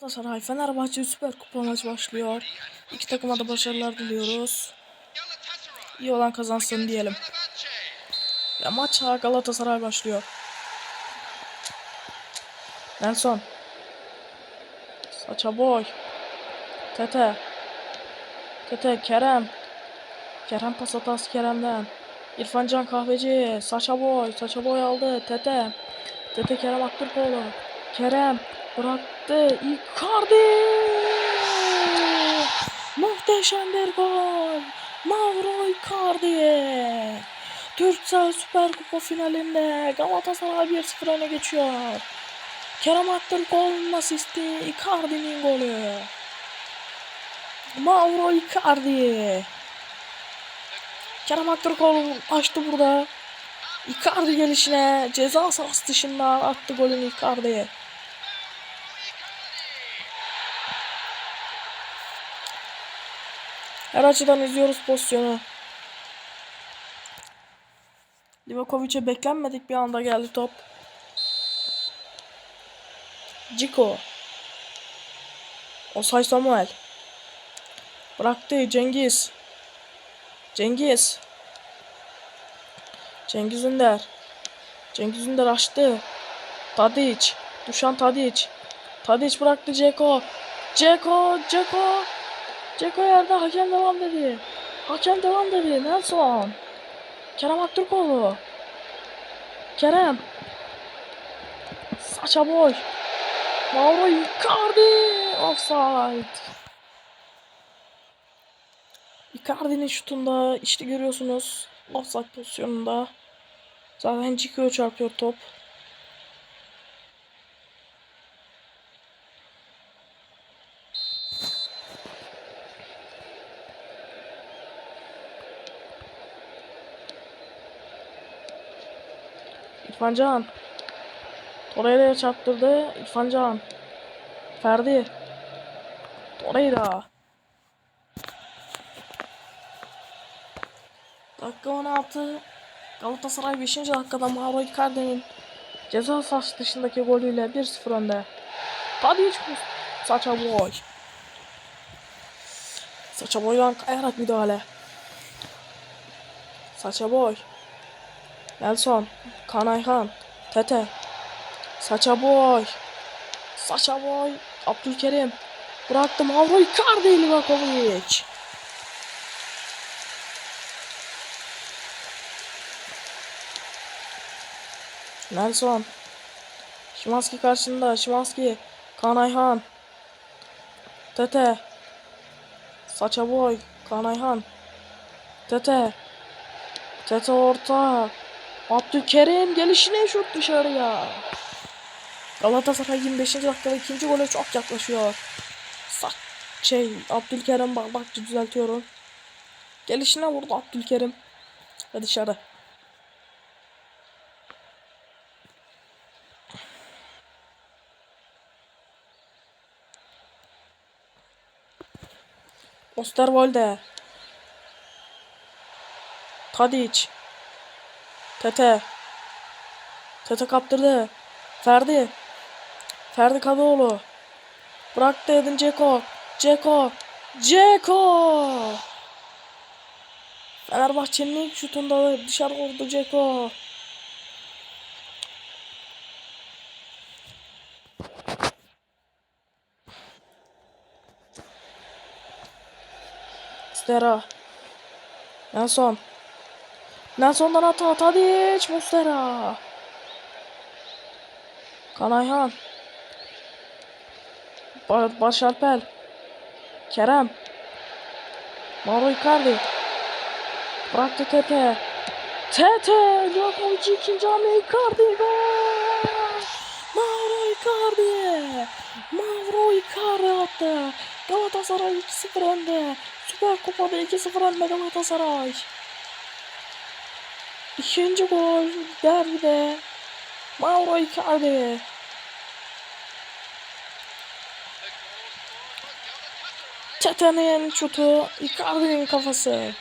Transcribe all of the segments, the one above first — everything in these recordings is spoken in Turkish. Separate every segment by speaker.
Speaker 1: Galatasaray Fenerbahçe Süper Kupa maçı başlıyor. İki takıma da başarılar diliyoruz. İyi olan kazansın diyelim. Ve maça Galatasaray başlıyor. Nelson. Saça boy. Tete. Tete Kerem. Kerem pas hatası Kerem'den. İrfan Can Kahveci. Saça boy. Saça boy aldı. Tete. Tete Kerem Aktürkoğlu. Kerem. Bıraktı. Icardi. Muhteşem bir gol. Mauro Icardi. Türksel Süper Kupa finalinde Galatasaray 1-0 öne geçiyor. Kerem Aktürkoğlu'nun asisti. Icardi'nin golü. Mauro Icardi. Kerem Aktürkoğlu açtı burada. Icardi gelişine ceza sahası dışından attı golünü Icardi. Her açıdan izliyoruz pozisyonu. Livakovic'e beklenmedik bir anda geldi top. Ciko. Osay Samuel. Bıraktı Cengiz. Cengiz. Cengiz Ünder. Cengiz Ünder açtı. Tadic. Duşan Tadic. Tadic bıraktı Ceko. Ceko. Ceko. Ceko yerde hakem devam dedi. Hakem devam dedi. Nelson. Kerem Aktürkoğlu. Kerem. Saça boy. Mauro Icardi. Offside. Icardi'nin şutunda işte görüyorsunuz. Offside pozisyonunda. Zaten Ciko'ya çarpıyor top. İrfan Can. Torreira'ya çarptırdı. İrfan Can. Ferdi. Torreira. Dakika 16. Galatasaray 5. dakikada Mauro Icardi'nin ceza sahası dışındaki golüyle 1-0 önde. Tadic saça boy. Saça boydan kayarak müdahale. Saça boy. Nelson. Kanayhan. Tete. Saça boy. Saça boy. Abdülkerim. Bıraktı Mauro Icardi Livakovic. Nelson. Şimanski karşında. Şimanski. Kanayhan. Tete. Saça boy. Kanayhan. Tete. Tete orta. Abdülkerim gelişine şut dışarıya. Galatasaray 25. dakikada ikinci gole çok yaklaşıyor. Sak şey Abdülkerim bak bak düzeltiyorum. Gelişine vurdu Abdülkerim. Ve dışarı. Osterwolde. Tadic. Tete. Tete kaptırdı. Ferdi. Ferdi Kadıoğlu. Bıraktı Edin Ceko. Ceko. Ceko. Fenerbahçe'nin ilk şutunda dışarı vurdu Ceko. Stera. Nelson. Nelson'dan hata. Tadic. Mustera. Kanayhan. Bar Barış Alper. Kerem. Mauro Icardi. Bıraktı Tete. Tete. Livakovic ikinci hamle Icardi. Mauro Icardi. Mauro Icardi attı. Galatasaray 2-0 önde. Süper Kupa'da 2-0 önde Galatasaray. İkinci gol derbide. Mauro Icardi. Tete'nin şutu, Icardi'nin kafası.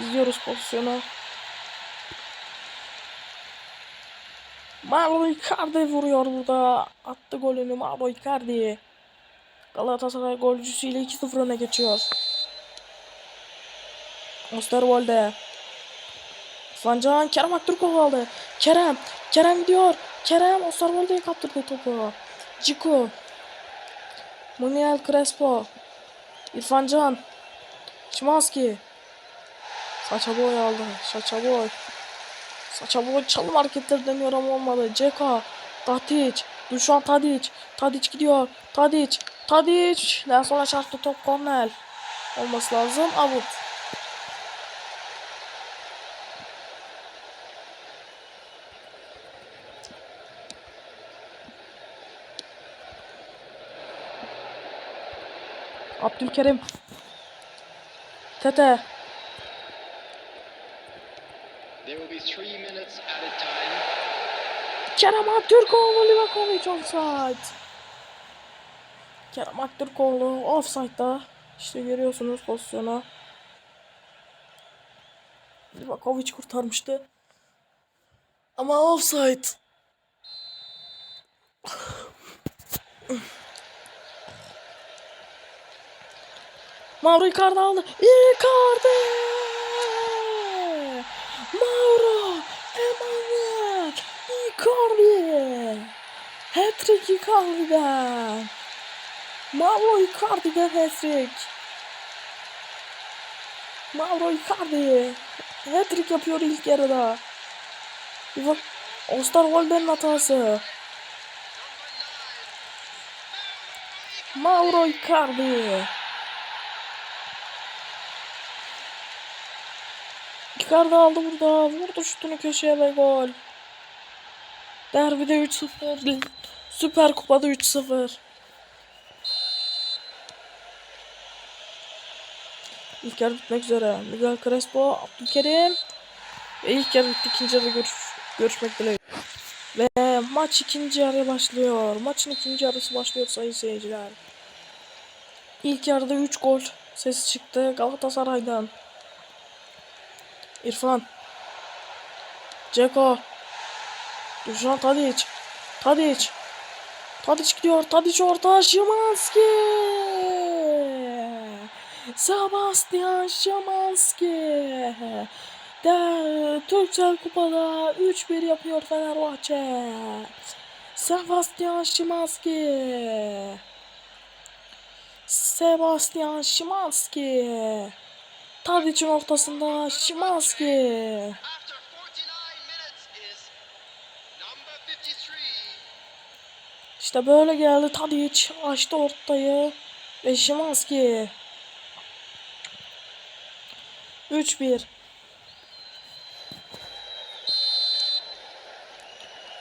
Speaker 1: İzliyoruz pozisyonu. Mauro Icardi vuruyor burada. Attı golünü Mauro Icardi. Galatasaray golcüsüyle 2-0 öne geçiyor. Osterwolde. Fancan Kerem Aktürkoğlu aldı. Kerem. Kerem gidiyor. Kerem Osterwolde'ye kaptırdı topu. Ciku. Muniel Crespo. İrfan Can. Şimanski. Saça aldı. Saça boy. Saça boy çalım hareketleri deniyor ama olmadı. Ceka. Tadic. Dušan Tadic. Tadic gidiyor. Tadic. Tadic. Nelson'a çarptı top kornel. Olması lazım. Avut. Abdülkerim. Tete. Kerem Aktürkoğlu Livakovic offside. Kerem Aktürkoğlu offside'da. İşte görüyorsunuz pozisyonu. Livakovic kurtarmıştı. Ama offside. Mauro Icardi aldı. Icardi! Mauro Emanuel Icardi! Hat-trick Icardi'den. Mauro Icardi'den hat-trick. Mauro Icardi. Hat-trick yapıyor ilk yarıda. Bir bak. Osterwolde'nin hatası. Mauro Icardi. Icardi aldı burada. Vurdu şutunu köşeye ve gol. Derbide 3-0. Süper Kupa'da 3-0. İlk yarı bitmek üzere. Miguel Crespo, Abdülkerim. Ve ilk yarı bitti. İkinci yarıda görüş görüşmek dileğiyle. Ve maç ikinci yarıya başlıyor. Maçın ikinci yarısı başlıyor sayın seyirciler. İlk yarıda 3 gol sesi çıktı Galatasaray'dan. İrfan. Ceko. Dušan Tadic. Tadic. Tadic gidiyor. Tadic orta. Şimanski. Sebastian Şimanski. De Türksel Kupa'da 3-1 yapıyor Fenerbahçe. Sebastian Şimanski. Sebastian Şimanski. Tadic'in ortasında Şimanski.
Speaker 2: After 49 minutes is number 53.
Speaker 1: İşte böyle geldi Tadic. Açtı ortayı. Ve Şimanski. 3-1.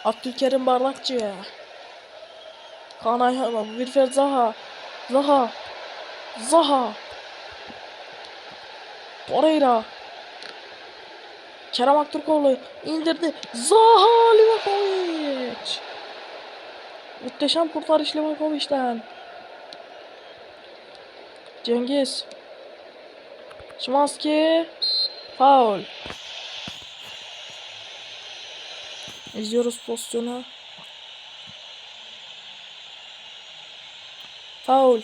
Speaker 1: Abdülkerim Bardakçı. Kaan Ayhan, Wilfred Zaha. Zaha. Zaha. Torreira. Kerem Aktürkoğlu indirdi. Zaha Livakovic. Muhteşem kurtarış Livakovic'den. Cengiz. Şimanski. Faul. İzliyoruz pozisyonu. Faul.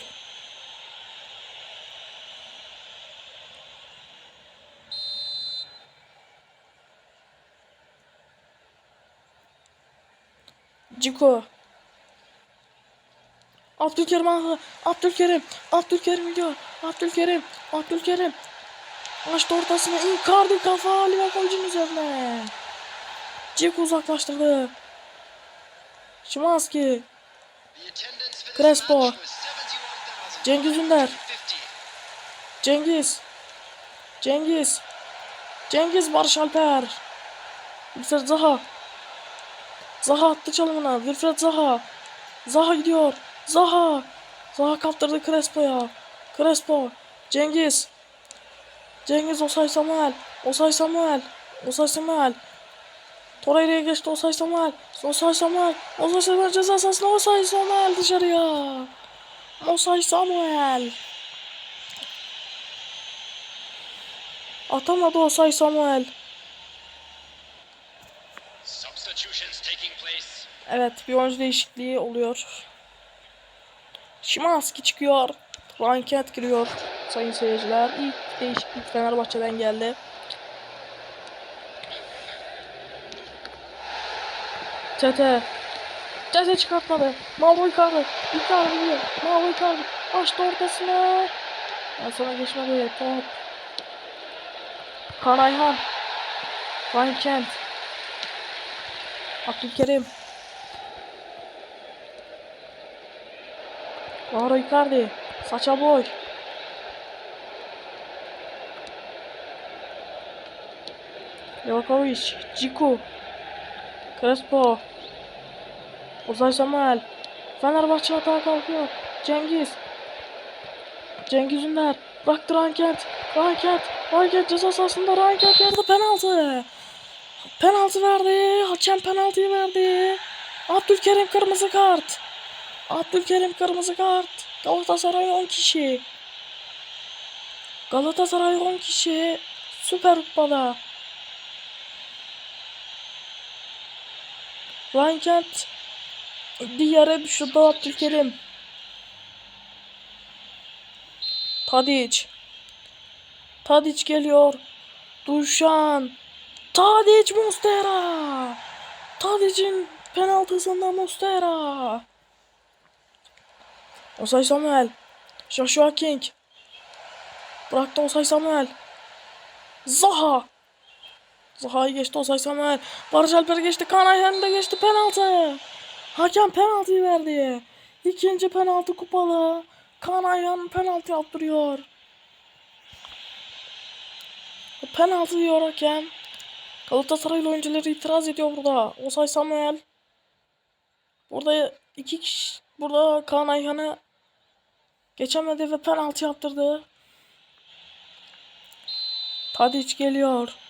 Speaker 1: Ciko. Abdülkerim. Abdülkerim. Abdülkerim gidiyor. Abdülkerim. Abdülkerim. Açtı ortasına. Icardi kafa Livakovic'in üzerine. Ciko uzaklaştırdı. Şimanski. Crespo.
Speaker 2: match was 71,000.
Speaker 1: Cengiz Ünder.
Speaker 2: 50.
Speaker 1: Cengiz. Cengiz. Cengiz Barış Alper. Wilfred Zaha. Zaha attı çalımına. Wilfred Zaha. Zaha gidiyor. Zaha. Zaha kaptırdı Crespo'ya. Crespo. Cengiz. Cengiz Osay Samuel. Osay Samuel. Osay Samuel. Torreira'ya geçti Osay Samuel. Osay Samuel. Osay Samuel ceza sahasına Osay Samuel dışarıya. Osay Samuel. Atamadı Osay Samuel. Evet bir oyuncu değişikliği oluyor. Şimanski çıkıyor. Ranket giriyor. Sayın seyirciler. İlk değişiklik Fenerbahçe'den geldi. Tete. Tete çıkartmadı. Mauro Icardi. Icardi gidiyor. Mauro Icardi. Açtı ortasına. Ben sana geçmedi. Top. Karayhan. Ryan Kent. Abdülkerim. Mauro Icardi. Saça boy. Livakovic. Ciku. Crespo. Ozay Samuel. Fenerbahçe atağa kalkıyor. Cengiz. Cengiz Ünder. Bıraktı Rankent. Rankent. Rankent ceza sahasında Rankent verdi penaltı. Penaltı verdi. Hakem penaltıyı verdi. Abdülkerim kırmızı kart. Abdülkerim kırmızı kart. Galatasaray 10 kişi. Galatasaray 10 kişi. Süper Kupa'da. Ryan Kent bir yere düşürdü Abdülkerim. Tadic. Tadic geliyor. Duşan. Tadic Mustera. Tadic'in penaltısında Mustera. Osay Samuel. Joshua King. Bıraktı Osay Samuel. Zaha. Zaha'yı geçti Osay Samuel. Barış Alper geçti. Kanayhan da geçti. Penaltı. Hakem penaltıyı verdi. İkinci penaltı kupalı. Kanayhan penaltı yaptırıyor. Penaltı diyor hakem. Galatasaraylı oyuncuları itiraz ediyor burada. Osay Samuel. Burada iki kişi burada Kaan Ayhan'ı geçemedi ve penaltı yaptırdı. Tadic geliyor.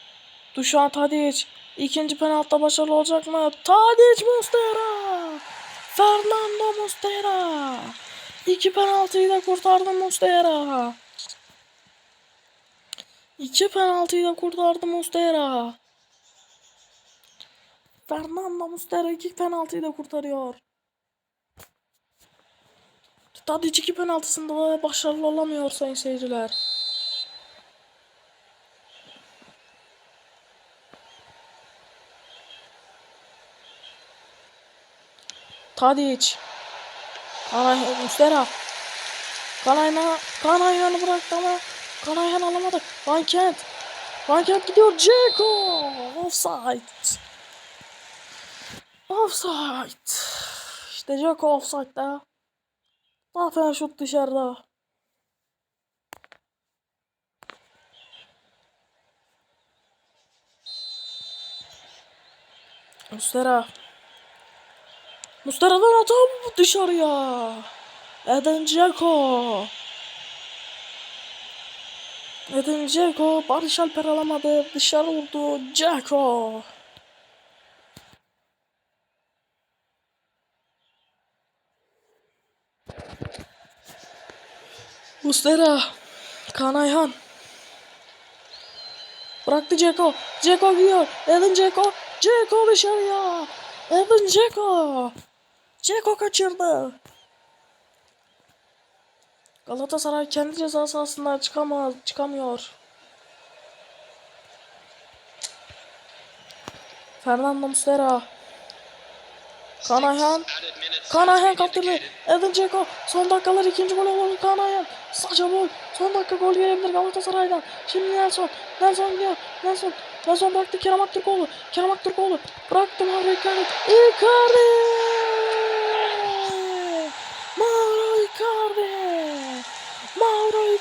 Speaker 1: Dušan Tadic ikinci penaltıda başarılı olacak mı? Tadic Mustera. Fernando Mustera. İki penaltıyı da kurtardı Mustera. İki penaltıyı da kurtardı Mustera. Fernando Mustera iki penaltıyı da kurtarıyor. Tadic iki penaltısında da başarılı olamıyor sayın seyirciler. Tadic. Kanay Mustera. Kanayna Kanayhan'ı bıraktı ama Kanayhan alamadı. Van Kent. Van Kent gidiyor. Ceko. Offside. Offside. İşte Ceko offside'da. Zaten şut dışarıda. Mustera. Mustara'dan hata mı dışarıya? Eden Dzeko. Eden Dzeko. Barış Alper alamadı. Dışarı vurdu. Dzeko. Mustera. Kaan Ayhan. Bıraktı Dzeko. Dzeko gidiyor. Eden Dzeko. Dzeko dışarıya. Eden Dzeko. Dzeko kaçırdı. Galatasaray kendi ceza sahasından çıkamaz, çıkamıyor. Fernando Muslera. Ayhan
Speaker 2: been
Speaker 1: kaptırdı. Edin Dzeko. Son dakikalar ikinci gol olur Kaan Ayhan. Saça boy. Son dakika gol gelebilir Galatasaray'dan. Şimdi Nelson. Nelson gidiyor. Nelson. Nelson bıraktı Kerem Aktürkoğlu. Kerem Aktürkoğlu. Bıraktı Mauro Icardi. Icardi. Mauro Icardi. Mauro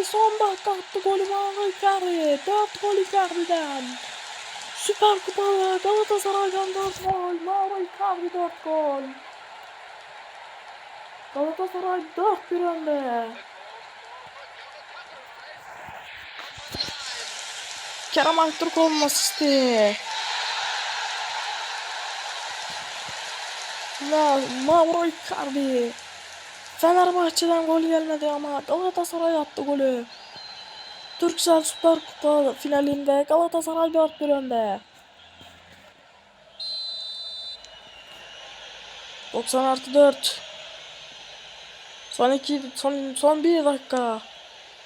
Speaker 1: Icardi son dakika attı golü Mauro Icardi. 4 gol Icardi'den. Süper Kupada Galatasaray'dan 4 gol. Mauro Icardi 4 gol. Galatasaray 4-1 önde. Kerem Aktürkoğlu'nun asisti. Ma Mauro Icardi. Fenerbahçe'den gol gelmedi ama Galatasaray attı golü. Türksel Süper Kupa finalinde Galatasaray 4-1 önde. 90 artı 4. Son 2, son, son 1 dakika.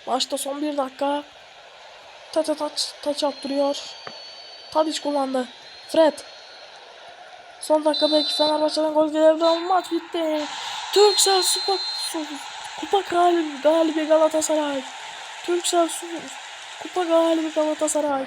Speaker 1: Maçta son 1 dakika. Tete taç, taç attırıyor. Tadiç kullandı. Fred. Son dakika belki Fenerbahçe'den gol gelebilir ama maç bitti. Türksel Süper Kupa galibi, galibi Galatasaray. Türksel Su- Kupa galibi Galatasaray.